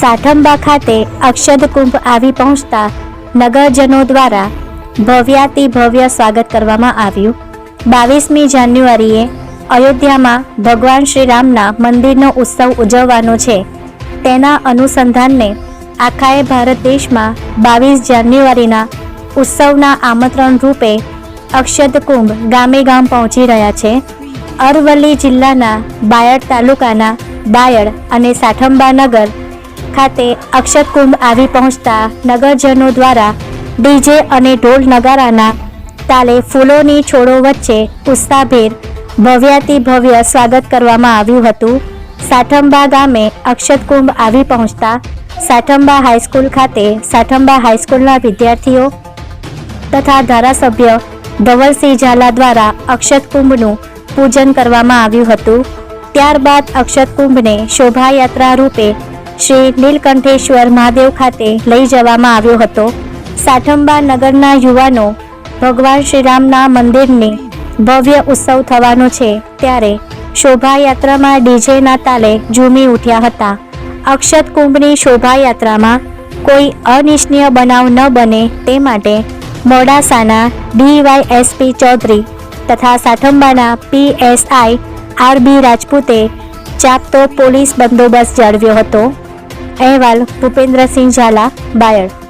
સાઠંબા ખાતે અક્ષદ કુંભ આવી પહોંચતા નગરજનો દ્વારા ભવ્યાતિ ભવ્ય સ્વાગત કરવામાં આવ્યું. બાવીસમી જાન્યુઆરીએ અયોધ્યામાં ભગવાન શ્રી રામના મંદિરનો ઉત્સવ ઉજવવાનો છે. તેના અનુસંધાનને આખાએ ભારત દેશમાં બાવીસ જાન્યુઆરીના ઉત્સવના આમંત્રણ રૂપે અક્ષદ કુંભ ગામે ગામ પહોંચી રહ્યા છે. અરવલ્લી જિલ્લાના બાયડ તાલુકાના બાયડ અને સાઠંબા નગર ખાતે અક્ષરકુંભ આવી પહોંચતા નગરજનો દ્વારા ડીજે અને ઢોલ નગારાના તાલે ફૂલોની છોડો વચ્ચે ઉત્સાહભેર ભવ્યાતિ ભવ્ય સ્વાગત કરવામાં આવ્યું હતું. સાઠંબા ગામે અક્ષતકુંભ આવી પહોંચતા સાઠંબા હાઈસ્કૂલ ખાતે સાઠંબા હાઈસ્કૂલના વિદ્યાર્થીઓ તથા ધારાસભ્ય ધવલસિંહ ઝાલા દ્વારા અક્ષતકુંભનું પૂજન કરવામાં આવ્યું હતું. ત્યારબાદ અક્ષતકુંભને શોભાયાત્રા રૂપે શ્રી નીલકંઠેશ્વર મહાદેવ ખાતે લઈ જવામાં આવ્યો હતો. સાઠંબા નગરના યુવાનો ભગવાન શ્રીરામના મંદિરની ભવ્ય ઉત્સવ થવાનો છે. ત્યારે શોભાયાત્રામાં ડીજેના તાલે ઝૂમી ઉઠ્યા હતા. અક્ષત કુંભની શોભાયાત્રામાં કોઈ અનિચ્છનીય બનાવ ન બને તે માટે મોડાસાના ડીવાયએસપી ચૌધરી તથા સાઠંબાના પીએસઆઈ આર બી રાજપૂતે ચાપતો પોલીસ બંદોબસ્ત જાળવ્યો હતો. અહેવાલ ભૂપેન્દ્રસિંહ ઝાલા બાયડ